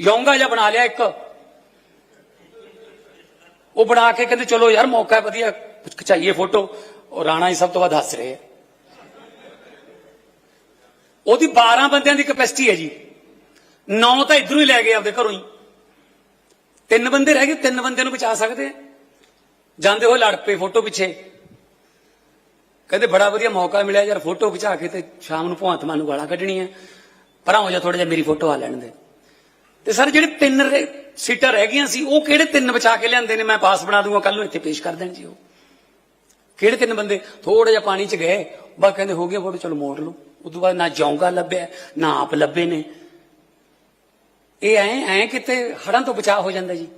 ਯੋਂਗਾ ਜਿਹਾ ਬਣਾ ਲਿਆ ਇੱਕ। ਉਹ ਬਣਾ ਕੇ ਕਹਿੰਦੇ, ਚਲੋ ਯਾਰ, ਮੌਕਾ ਹੈ ਵਧੀਆ, ਖਿਚਾਈਏ ਫੋਟੋ। ਉਹ ਰਾਣਾ ਹੀ ਸਭ ਤੋਂ ਵੱਧ ਹੱਸ ਰਹੇ ਆ। ਉਹਦੀ 12 ਬੰਦਿਆਂ ਦੀ ਕਪੈਸਿਟੀ ਹੈ ਜੀ। 9 ਤਾਂ ਇਧਰੋਂ ਹੀ ਲੈ ਗਏ ਆਪਦੇ ਘਰੋਂ ਹੀ। ਤਿੰਨ ਬੰਦੇ ਰਹਿ ਗਏ, ਤਿੰਨ ਬੰਦਿਆਂ ਨੂੰ ਬਚਾ ਸਕਦੇ ਆ। ਜਾਂਦੇ ਹੋਏ ਲੜ ਪਏ ਫੋਟੋ ਪਿੱਛੇ। ਕਹਿੰਦੇ, ਬੜਾ ਵਧੀਆ ਮੌਕਾ ਮਿਲਿਆ ਯਾਰ, ਫੋਟੋ ਖਿਚਾ ਕੇ ਤੇ ਸ਼ਾਮ ਨੂੰ ਭਗਵੰਤ ਮਾਨ ਨੂੰ ਗਾਲਾਂ ਕੱਢਣੀਆਂ। ਪਰਾਂ ਹੋ ਜਾ ਥੋੜਾ ਜਿਹਾ, ਮੇਰੀ ਫੋਟੋ ਆ ਲੈਣ ਦੇ। ਤੇ ਸਰ, ਜਿਹੜੇ ਤਿੰਨ ਸੀਟਾਂ ਰਹਿ ਗਈਆਂ ਸੀ, ਉਹ ਕਿਹੜੇ ਤਿੰਨ ਬਚਾ ਕੇ ਲਿਆਂਦੇ ਨੇ? ਮੈਂ ਪਾਸ ਬਣਾ ਦੂੰਗਾ ਕੱਲ ਨੂੰ ਇੱਥੇ ਪੇਸ਼ ਕਰ ਦੇਣ ਜੀ ਉਹ। ਕਿਹੜੇ ਤਿੰਨ ਬੰਦੇ? ਥੋੜਾ ਜਿਹਾ ਪਾਣੀ 'ਚ ਗਏ, ਬਸ ਕਹਿੰਦੇ ਹੋ ਗਿਆ ਫੋਟੋ, ਚਲੋ ਮੋੜ ਲਓ। ਤੋਂ ਬਾਅਦ ਨਾ ਜੌਂਗਾ ਲੱਭਿਆ, ਨਾ ਆਪ ਲੱਭੇ ਨੇ। ਇਹ ਐ ਐ ਕਿਤੇ ਹੜਾਂ ਤੋਂ ਬਚਾਅ ਹੋ ਜਾਂਦਾ ਜੀ।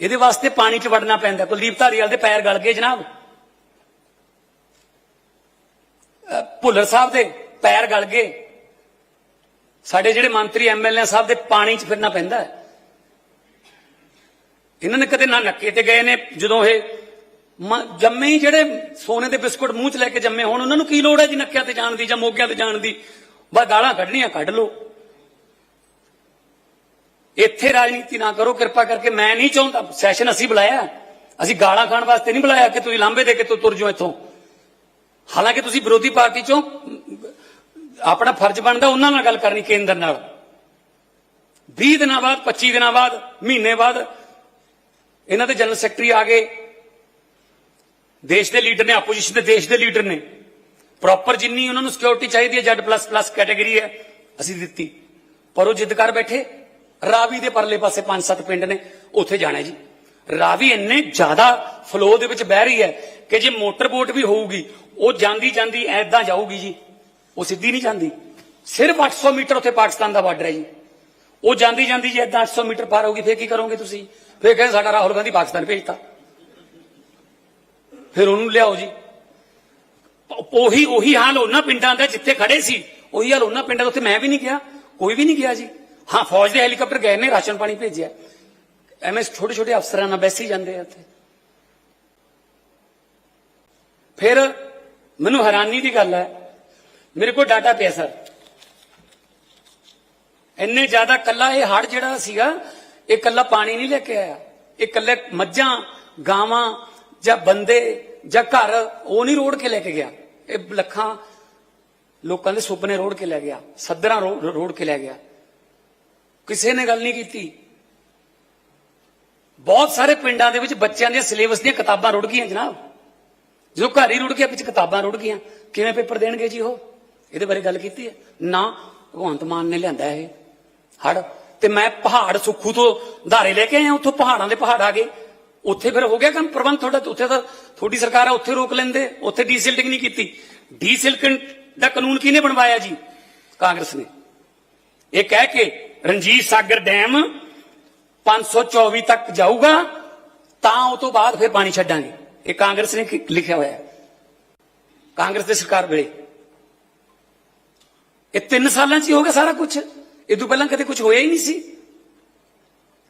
ਇਹਦੇ ਵਾਸਤੇ ਪਾਣੀ 'ਚ ਵੜਨਾ ਪੈਂਦਾ। ਕੁਲਦੀਪ ਧਾਰੀਵਾਲ ਦੇ ਪੈਰ ਗਲ ਗਏ ਜਨਾਬ। ਭੁੱਲਰ ਸਾਹਿਬ ਦੇ ਪੈਰ ਗਲ ਗਏ। ਸਾਡੇ ਜਿਹੜੇ ਮੰਤਰੀ ਐਮਐਲਏ ਸਾਹਿਬ ਦੇ ਪਾਣੀ 'ਚ ਫਿਰਨਾ ਪੈਂਦਾ ਹੈ। ਇਹਨਾਂ ਨੇ ਕਦੇ ਨਾ ਨੱਕੇ ਤੇ ਗਏ ਨੇ, ਜਦੋਂ ਇਹ ਜੰਮੇ ਹੀ ਜਿਹੜੇ ਸੋਨੇ ਦੇ ਬਿਸਕੁਟ ਮੂੰਹ 'ਚ ਲੈ ਕੇ ਜੰਮੇ ਹੋਣ, ਉਹਨਾਂ ਨੂੰ ਕੀ ਲੋੜ ਹੈ ਜੀ ਨੱਕਿਆਂ ਤੇ ਜਾਣ ਦੀ ਜਾਂ ਮੋਗਿਆਂ ਤੇ ਜਾਣ ਦੀ? ਬਸ ਗਾਲਾਂ ਕੱਢਣੀਆਂ, ਕੱਢ ਲਓ। ਇੱਥੇ ਰਾਜਨੀਤੀ ਨਾ ਕਰੋ, ਕਿਰਪਾ ਕਰਕੇ ਮੈਂ ਨਹੀਂ ਚਾਹੁੰਦਾ। ਸੈਸ਼ਨ ਅਸੀਂ ਬੁਲਾਇਆ। ਅਸੀਂ ਗਾਲਾਂ ਖਾਣ ਵਾਸਤੇ ਨਹੀਂ ਬੁਲਾਇਆ ਕਿ ਤੁਸੀਂ ਲਾਂਬੇ ਦੇ ਕੇ ਤੁ- ਤੁਰ ਜਾਓ ਇੱਥੋਂ। ਹਾਲਾਂਕਿ ਤੁਸੀਂ ਵਿਰੋਧੀ ਪਾਰਟੀ ਚੋਂ ਆਪਣਾ ਫਰਜ਼ ਬਣਦਾ ਉਹਨਾਂ ਨਾਲ ਗੱਲ ਕਰਨੀ ਕੇਂਦਰ ਨਾਲ। 20 ਦਿਨਾਂ ਬਾਅਦ 25 ਦਿਨਾਂ ਬਾਅਦ, ਮਹੀਨੇ ਬਾਅਦ ਇਹਨਾਂ ਦੇ ਜਨਰਲ ਸੈਕਟਰੀ ਆ ਗਏ। ਦੇਸ਼ ਦੇ ਲੀਡਰ ਨੇ ਆਪੋਜੀਸ਼ਨ ਦੇ ਦੇਸ਼ ਦੇ ਲੀਡਰ ਨੇ। ਪ੍ਰੋਪਰ ਜਿੰਨੀ ਉਹਨਾਂ ਨੂੰ ਸਿਕਿਉਰਿਟੀ ਚਾਹੀਦੀ ਹੈ ਜੈਡ ਪਲੱਸ ਪਲੱਸ ਕੈਟਾਗਰੀ ਹੈ, ਅਸੀਂ ਦਿੱਤੀ। ਪਰ ਉਹ ਜਿੱਦ ਕਰ ਬੈਠੇ। ਰਾਵੀ ਦੇ ਪਰਲੇ ਪਾਸੇ ਪੰਜ ਸੱਤ ਪਿੰਡ ਨੇ, ਉੱਥੇ ਜਾਣਾ ਜੀ। ਰਾਵੀ ਇੰਨੇ ਜ਼ਿਆਦਾ ਫਲੋ ਦੇ ਵਿੱਚ ਬਹਿ ਰਹੀ ਹੈ ਕਿ ਜੇ ਮੋਟਰ ਬੋਟ ਵੀ ਹੋਊਗੀ, ਉਹ ਜਾਂਦੀ ਜਾਂਦੀ ਐਦਾਂ ਜਾਊਗੀ ਜੀ। ਉਹ ਸਿੱਧੀ ਨਹੀਂ ਜਾਂਦੀ। ਸਿਰਫ 800 ਮੀਟਰ ਉੱਥੇ ਪਾਕਿਸਤਾਨ ਦਾ ਬਾਰਡਰ ਹੈ ਜੀ। ਉਹ ਜਾਂਦੀ ਜਾਂਦੀ ਜੇ ਐਦਾਂ 800 ਮੀਟਰ ਪਾਰ ਹੋਊਗੀ, ਫੇਰ ਕੀ ਕਰੋਗੇ ਤੁਸੀਂ? ਫੇਰ ਕਹਿੰਦੇ ਸਾਡਾ ਰਾਹੁਲ ਗਾਂਧੀ ਪਾਕਿਸਤਾਨ ਭੇਜਤਾ। ਫਿਰ ਉਹਨੂੰ ਲਿਆਓ ਜੀ। ਉਹੀ ਉਹੀ ਹਾਲ ਉਹਨਾਂ ਪਿੰਡਾਂ ਦਾ ਜਿੱਥੇ ਖੜੇ ਸੀ, ਉਹੀ ਹਾਲ ਉਹਨਾਂ ਪਿੰਡਾਂ ਦਾ, ਉੱਥੇ ਮੈਂ ਵੀ ਨਹੀਂ ਗਿਆ, ਕੋਈ ਵੀ ਨਹੀਂ ਗਿਆ ਜੀ। ਹਾਂ, ਫੌਜ ਦੇ ਹੈਲੀਕਾਪਟਰ ਗਏ ਨੇ, ਰਾਸ਼ਨ ਪਾਣੀ ਭੇਜਿਆ। ਐਵੇਂ ਛੋਟੇ ਛੋਟੇ ਅਫਸਰਾਂ ਨਾਲ ਬੈਸੀ ਜਾਂਦੇ ਆ ਉੱਥੇ ਫਿਰ ਮੈਨੂੰ ਹੈਰਾਨੀ ਦੀ ਗੱਲ ਹੈ ਮੇਰੇ ਕੋਲ ਡਾਟਾ ਪਿਆ ਸਰ ਇੰਨੇ ਜ਼ਿਆਦਾ ਕੱਲਾ ਇਹ ਹੜ ਜਿਹੜਾ ਸੀਗਾ, ਇਹ ਕੱਲਾ ਪਾਣੀ ਨਹੀਂ ਲੈ ਕੇ ਆਇਆ। ਇਹ ਕੱਲੇ ਮੱਝਾਂ, ਗਾਵਾਂ ਜਾਂ ਬੰਦੇ ਜਾਂ ਘਰ, ਉਹ ਨਹੀਂ ਰੋੜ ਕੇ ਲੈ ਕੇ ਗਿਆ। ਇਹ ਲੱਖਾਂ ਲੋਕਾਂ ਦੇ ਸੁਪਨੇ ਰੋੜ ਕੇ ਲੈ ਗਿਆ। ਸੱਦਰਾਂ ਰੋ- ਰੋੜ ਕੇ ਲੈ ਗਿਆ। ਕਿਸੇ ਨੇ ਗੱਲ ਨਹੀਂ ਕੀਤੀ। ਬਹੁਤ ਸਾਰੇ ਪਿੰਡਾਂ ਦੇ ਵਿੱਚ ਬੱਚਿਆਂ ਦੀਆਂ ਸਿਲੇਬਸ ਦੀਆਂ ਕਿਤਾਬਾਂ ਰੁੜ ਗਈਆਂ, ਜਨਾਬ। ਜਦੋਂ ਘਰ ਹੀ ਰੁੜ ਗਿਆ, ਵਿੱਚ ਕਿਤਾਬਾਂ ਰੁੜ ਗਈਆਂ। ਕਿਵੇਂ ਪੇਪਰ ਦੇਣਗੇ ਜੀ ਉਹ? ਇਹਦੇ ਬਾਰੇ ਗੱਲ ਕੀਤੀ ਹੈ? ਨਾ, ਭਗਵੰਤ ਮਾਨ ਨੇ ਲਿਆਂਦਾ ਇਹ। ਹੜ। ਤੇ ਮੈਂ ਪਹਾੜ ਸੁੱਖੂ ਤੋਂ ਧਾਰੇ ਲੈ ਕੇ ਆਇਆ, ਉੱਥੋਂ ਪਹਾੜਾਂ ਦੇ ਪਹਾੜ ਆ ਗਏ। ਉੱਥੇ ਫਿਰ ਹੋ ਗਿਆ ਕੰਮ ਪ੍ਰਬੰਧ ਤੁਹਾਡਾ ਉੱਥੇ ਤਾਂ ਤੁਹਾਡੀ ਸਰਕਾਰ ਆ, ਉੱਥੇ ਰੋਕ ਲੈਂਦੇ। ਉੱਥੇ ਡੀਸਿਲਟਿੰਗ ਨਹੀਂ ਕੀਤੀ। ਡੀਸਿਲਟਿੰਗ ਦਾ ਕਾਨੂੰਨ ਕਿਹਨੇ ਬਣਵਾਇਆ ਜੀ? ਕਾਂਗਰਸ ਨੇ। ਇਹ ਕਹਿ ਕੇ ਰਣਜੀਤ ਸਾਗਰ ਡੈਮ 524 ਤੱਕ ਜਾਊਗਾ, ਤਾਂ ਉਹ ਤੋਂ ਬਾਅਦ ਫਿਰ ਪਾਣੀ ਛੱਡਾਂਗੇ। ਇਹ ਕਾਂਗਰਸ ਨੇ ਲਿਖਿਆ ਹੋਇਆ ਕਾਂਗਰਸ ਦੀ ਸਰਕਾਰ ਵੇਲੇ। ਇਹ ਤਿੰਨ ਸਾਲਾਂ 'ਚ ਹੀ ਹੋ ਗਿਆ ਸਾਰਾ ਕੁਝ ਇਹ ਤੋਂ ਪਹਿਲਾਂ ਕਦੇ ਕੁਝ ਹੋਇਆ ਹੀ ਨਹੀਂ ਸੀ।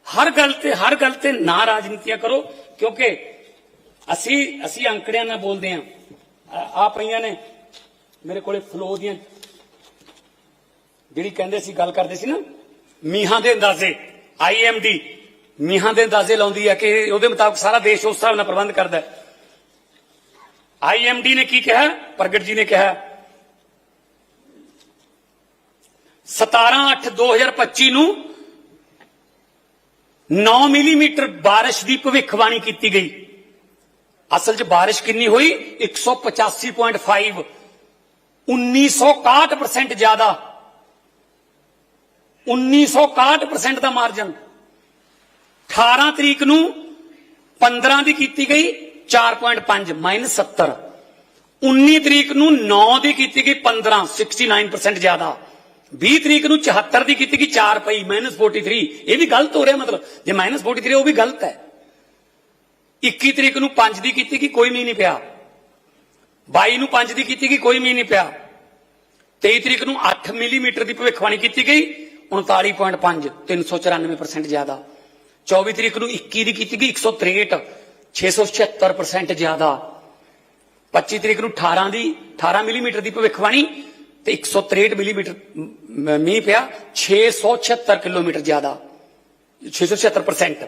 ਹਰ ਗੱਲ ਤੇ, ਹਰ ਗੱਲ ਤੇ ਨਾ ਰਾਜਨੀਤੀਆਂ ਕਰੋ, ਕਿਉਂਕਿ ਅਸੀਂ ਅਸੀਂ ਅੰਕੜਿਆਂ ਨਾਲ ਬੋਲਦੇ ਆਂ ਆ ਪਈਆਂ ਨੇ, ਮੇਰੇ ਕੋਲੇ ਫਲੋ ਦੀਆਂ ਜਿਹੜੀ ਕਹਿੰਦੇ ਸੀ, ਗੱਲ ਕਰਦੇ ਸੀ ਨਾ, ਮੀਹਾਂ ਦੇ ਅੰਦਾਜ਼ੇ ਆਈਐਮਡੀ ਮੀਹਾਂ ਦੇ ਅੰਦਾਜ਼ੇ ਲਾਉਂਦੀ ਹੈ ਕਿ ਉਹਦੇ ਮੁਤਾਬਕ ਸਾਰਾ ਦੇਸ਼ ਉਸ ਹਿਸਾਬ ਨਾਲ ਪ੍ਰਬੰਧ ਕਰਦਾ ਹੈ। ਆਈਐਮਡੀ ਨੇ ਕੀ ਕਿਹਾ? ਪ੍ਰਗਟ ਜੀ ਨੇ ਕਿਹਾ 17/8/2025 ਨੂੰ 9 ਮਿਲੀਮੀਟਰ ਬਾਰਿਸ਼ ਦੀ ਭਵਿੱਖਬਾਣੀ ਕੀਤੀ ਗਈ। ਅਸਲ 'ਚ ਬਾਰਿਸ਼ ਕਿੰਨੀ ਹੋਈ? 185.5 1961% ਜ਼ਿਆਦਾ। 1961% ਦਾ ਮਾਰਜਨ 18 ਤਰੀਕ ਨੂੰ 15 ਦੀ ਕੀਤੀ ਗਈ 4.5 ਮਾਈਨਸ 70 19 ਤਰੀਕ ਨੂੰ 9 ਦੀ ਕੀਤੀ ਗਈ 15 69% ਜ਼ਿਆਦਾ। 20 ਤਰੀਕ ਨੂੰ 74 ਦੀ ਕੀਤੀ ਗਈ 4 ਪਈ ਮਾਈਨਸ 43 ਇਹ ਵੀ ਗਲਤ ਹੋ ਰਿਹਾ ਮਤਲਬ। ਜੇ ਮਾਈਨਸ 43 ਉਹ ਵੀ ਗਲਤ ਹੈ। 21 ਤਰੀਕ ਨੂੰ 5 ਦੀ ਕੀਤੀ ਗਈ, ਕੋਈ ਮੀਂਹ ਨਹੀਂ ਪਿਆ। 22 ਨੂੰ 5 ਦੀ ਕੀਤੀ ਗਈ, ਕੋਈ ਮੀਂਹ ਨਹੀਂ ਪਿਆ। 23 ਤਰੀਕ ਨੂੰ 8 ਮਿਲੀਮੀਟਰ ਦੀ ਭਵਿੱਖਬਾਣੀ ਕੀਤੀ ਗਈ 39.5 394% ਜ਼ਿਆਦਾ। 24 ਤਰੀਕ ਨੂੰ 21 ਦੀ ਕੀਤੀ ਗਈ 163 676% ਜ਼ਿਆਦਾ। 25 ਤਰੀਕ ਨੂੰ 18 ਦੀ 18 ਮਿਲੀਮੀਟਰ ਦੀ ਭਵਿੱਖਬਾਣੀ ਤੇ 163 ਮਿਲੀਮੀਟਰ ਮੀਂਹ ਪਿਆ 676 ਕਿਲੋਮੀਟਰ ਜ਼ਿਆਦਾ। 676%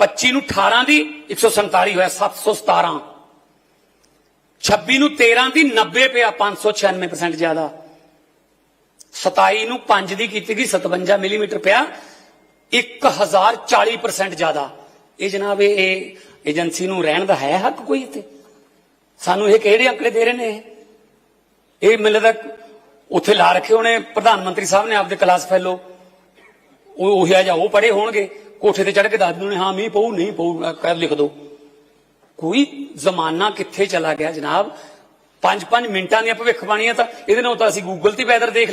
25 ਨੂੰ 18 ਦੀ 147 ਹੋਇਆ 717 26 ਨੂੰ 13 ਦੀ 90 ਪਿਆ 596% ਜ਼ਿਆਦਾ। 27 ਨੂੰ 5 ਦੀ ਕੀਤੀ ਗਈ 57 ਮਿਲੀਮੀਟਰ ਪਿਆ 1040% ਜ਼ਿਆਦਾ। ਇਹ ਜਨਾਬ, ਇਹ ਏਜੰਸੀ ਨੂੰ ਰਹਿਣ ਦਾ ਹੈ ਹੱਕ ਕੋਈ ਇੱਥੇ? ਸਾਨੂੰ ਇਹ ਕਿਹੜੇ ਅੰਕੜੇ ਦੇ ਰਹੇ ਨੇ ਇਹ? ਇਹ ਮੈਨੂੰ ਲੱਗਦਾ ਉੱਥੇ ਲਾ ਰੱਖੇ ਉਹਨੇ ਪ੍ਰਧਾਨ ਮੰਤਰੀ ਸਾਹਿਬ ਨੇ ਆਪਦੇ ਕਲਾਸ ਫੈਲੋ ਉਹ ਉਹ ਜਿਹਾ ਉਹ ਪੜੇ ਹੋਣਗੇ, ਕੋਠੇ ਤੇ ਚੜ੍ਹ ਕੇ ਦੱਸ ਦਿੰਦੇ ਨੇ, ਹਾਂ, ਮੀਂਹ ਪਊ, ਨਹੀਂ ਪਊ, ਅਹ ਕਰ ਲਿਖ ਦੋ। ਕੋਈ ਜ਼ਮਾਨਾ ਕਿੱਥੇ ਚਲਾ ਗਿਆ ਜਨਾਬ? 5-5 ਮਿੰਟਾਂ ਦੀਆਂ ਭਵਿੱਖਬਾਣੀਆਂ ਤਾਂ ਇਹਦੇ ਨਾਲ ਤਾਂ ਅਸੀਂ ਗੂਗਲ ਤੇ ਵੈਦਰ ਦੇਖ